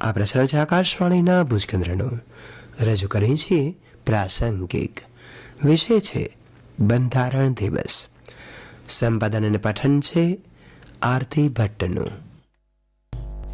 આ પ્રસારણ છે આકાશવાણીના ભુજ કેન્દ્રનું રજૂ કરીએ છીએ પ્રાસંગિક વિષય છે બંધારણ દિવસ. સંપાદન અને પઠન છે આરતી ભટ્ટનું.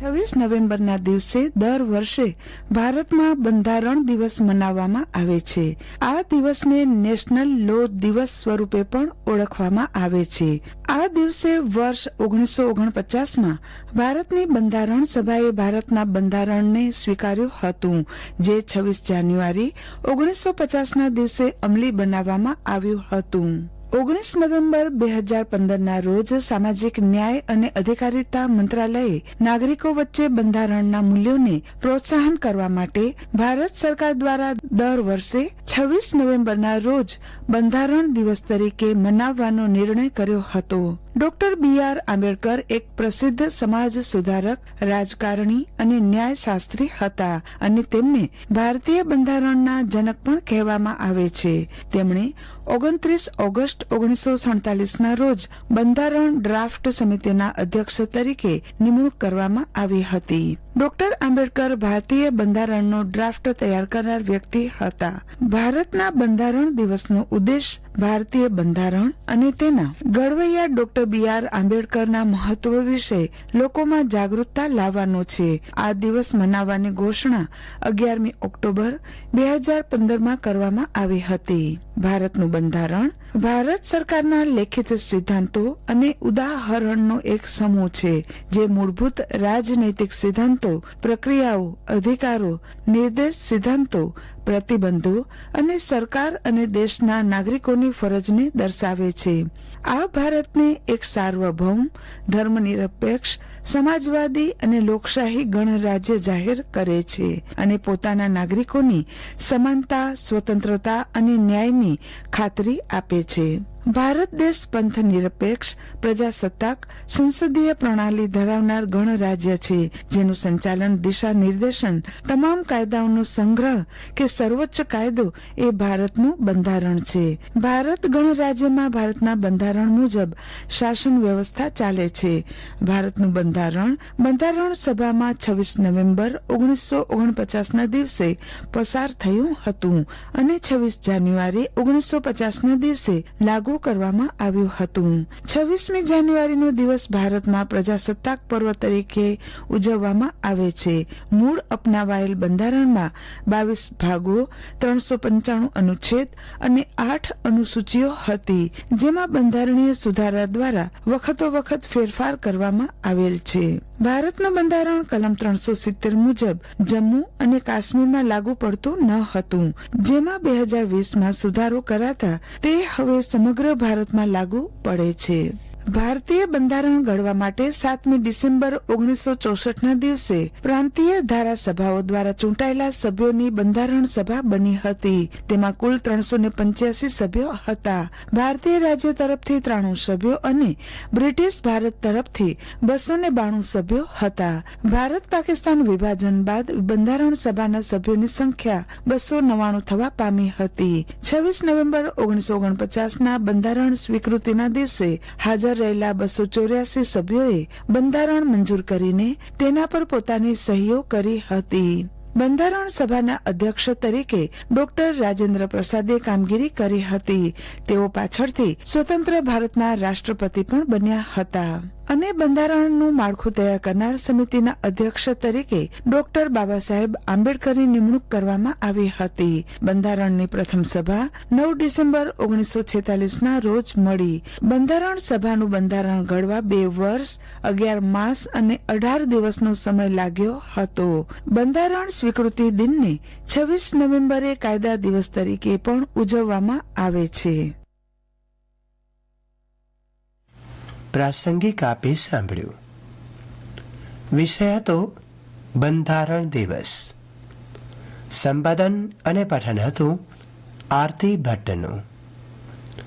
છવ્વીસ નવેમ્બરના દિવસે દર વર્ષે ભારતમાં બંધારણ દિવસ મનાવવામાં આવે છે. આ દિવસને નેશનલ લો દિવસ સ્વરૂપે પણ ઓળખવામાં આવે છે. આ દિવસે વર્ષ ઓગણીસો ઓગણપચાસમાં ભારતની બંધારણ સભાએ ભારતના બંધારણને સ્વીકાર્યું હતું, જે છવ્વીસ જાન્યુઆરી ઓગણીસો પચાસના દિવસે અમલી બનાવવામાં આવ્યું હતું. ઓગણીસ નવેમ્બર બે હજાર પંદરના રોજ સામાજિક ન્યાય અને અધિકારીતા મંત્રાલયે નાગરિકો વચ્ચે બંધારણના મૂલ્યોને પ્રોત્સાહન કરવા માટે ભારત સરકાર દ્વારા દર વર્ષે છવ્વીસ નવેમ્બરના રોજ બંધારણ દિવસ તરીકે મનાવવાનો નિર્ણય કર્યો હતો. ડોક્ટર બી આર આંબેડકર એક પ્રસિદ્ધ સમાજ સુધારક, રાજકારણી અને ન્યાયશાસ્ત્રી હતા અને તેમને ભારતીય બંધારણના જનક પણ કહેવામાં આવે છે. તેમણે ઓગણત્રીસ ઓગસ્ટ ઓગણીસો સડતાલીસના રોજ બંધારણ ડ્રાફ્ટ સમિતિના અધ્યક્ષ તરીકે નિમણૂક કરવામાં આવી હતી. ડોક્ટર આંબેડકર ભારતીય બંધારણનો ડ્રાફ્ટ તૈયાર કરનાર વ્યક્તિ હતા. ભારતના બંધારણ દિવસનો ઉદ્દેશ ભારતીય બંધારણ અને તેના ઘડવૈયા ડોક્ટર બી આર આંબેડકરના મહત્વ વિશે લોકોમાં જાગૃતતા લાવવાનો છે. આ દિવસ મનાવવાની ઘોષણા અગિયારમી ઓક્ટોબર બે હજાર પંદરમાં કરવામાં આવી હતી. ભારતનું બંધારણ ભારત સરકારના લેખિત સિદ્ધાંતો અને ઉદાહરણનો એક સમૂહ છે, જે મૂળભૂત રાજનૈતિક સિદ્ધાંતો પ્રક્રિયાઓ, અધિકારો, નિર્દેશ સિદ્ધાંતો, પ્રતિબંધો અને સરકાર અને દેશના નાગરિકોની ફરજને દર્શાવે છે. આ ભારતને એક સાર્વભૌમ, ધર્મનિરપેક્ષ, સમાજવાદી અને લોકશાહી ગણરાજ્ય જાહેર કરે છે અને પોતાના નાગરિકોની સમાનતા, સ્વતંત્રતા અને ન્યાયની ખાતરી આપે છે. ભારત દેશ પંથ નિરપેક્ષ પ્રજાસત્તાક સંસદીય પ્રણાલી ધરાવનાર ગણરાજ્ય છે, જેનું સંચાલન, દિશા નિર્દેશન, તમામ કાયદાઓનો સંગ્રહ કે સર્વોચ્ચ કાયદો એ ભારતનું બંધારણ છે. ભારત ગણરાજ્યમાં ભારતના બંધારણ મુજબ શાસન વ્યવસ્થા ચાલે છે. ભારતનું બંધારણ બંધારણ સભામાં છવ્વીસ નવેમ્બર ઓગણીસો ઓગણપચાસના દિવસે પસાર થયું હતું અને છવ્વીસ જાન્યુઆરી ઓગણીસો પચાસના દિવસે લાગુ કરવામાં આવ્યું હતું. છવ્વીસમી જાન્યુઆરીનો દિવસ ભારતમાં પ્રજાસત્તાક પર્વ તરીકે ઉજવવામાં આવે છે. મૂળ અપનાવાયેલ બંધારણમાં બાવીસ ભાગો, ત્રણસો પંચાણું અનુચ્છેદ અને આઠ અનુસૂચિઓ હતી, જેમાં બંધારણીય સુધારા દ્વારા વખતો વખત ફેરફાર કરવામાં આવેલ છે. ભારતનું બંધારણ કલમ ત્રણસો સિત્તેર મુજબ જમ્મુ અને કાશ્મીરમાં લાગુ પડતું ન હતું. જેમાં બે હજાર વીસમાં સુધારો કરાતા તે હવે સમગ્ર ભારતમાં લાગુ પડે છે. ભારતીય બંધારણ ઘડવા માટે સાતમી ડિસેમ્બર ઓગણીસો ચોસઠના દિવસે પ્રાંતીય ધારાસભાઓ દ્વારા ચૂંટાયેલા સભ્યોની બંધારણ સભા બની હતી. તેમાં કુલ ત્રણસો પંચ્યાસી સભ્યો હતા. ભારતીય રાજ્યો તરફથી ત્રાણું સભ્યો અને બ્રિટિશ ભારત તરફથી બસો ને બાણું સભ્યો હતા. ભારત પાકિસ્તાન વિભાજન બાદ બંધારણ સભાના સભ્યોની સંખ્યા બસો નવ્વાણું થવા પામી હતી. છવ્વીસ નવેમ્બર ઓગણીસો ઓગણપચાસના બંધારણ સ્વીકૃતિના દિવસે હાજર રહેલા બસો ચોર્યાસી સભ્યોએ બંધારણ મંજૂર કરીને તેના પર પોતાની સહીઓ કરી હતી. બંધારણ સભાના અધ્યક્ષ તરીકે ડોક્ટર રાજેન્દ્ર પ્રસાદે કામગીરી કરી હતી. તેઓ પાછળથી સ્વતંત્ર ભારતના રાષ્ટ્રપતિ પણ બન્યા હતા. અને બંધારણનું માળખું તૈયાર કરનાર સમિતિના અધ્યક્ષ તરીકે ડોક્ટર બાબા સાહેબ આંબેડકરની નિમણૂક કરવામાં આવી હતી. બંધારણની પ્રથમ સભા નવ ડિસેમ્બર ઓગણીસો છેતાલીસના રોજ મળી. બંધારણ સભાનું બંધારણ ઘડવા બે વર્ષ, અગિયાર માસ અને અઢાર દિવસનો સમય લાગ્યો હતો. બંધારણ સ્વીકૃતિ દિનને છવ્વીસ નવેમ્બરે કાયદા દિવસ તરીકે પણ ઉજવવામાં આવે છે. પ્રાસંગિક આપે સાંભળ્યું. વિષય હતો બંધારણ દિવસ. સંપાદન અને પઠન હતું આરતી ભટ્ટનું.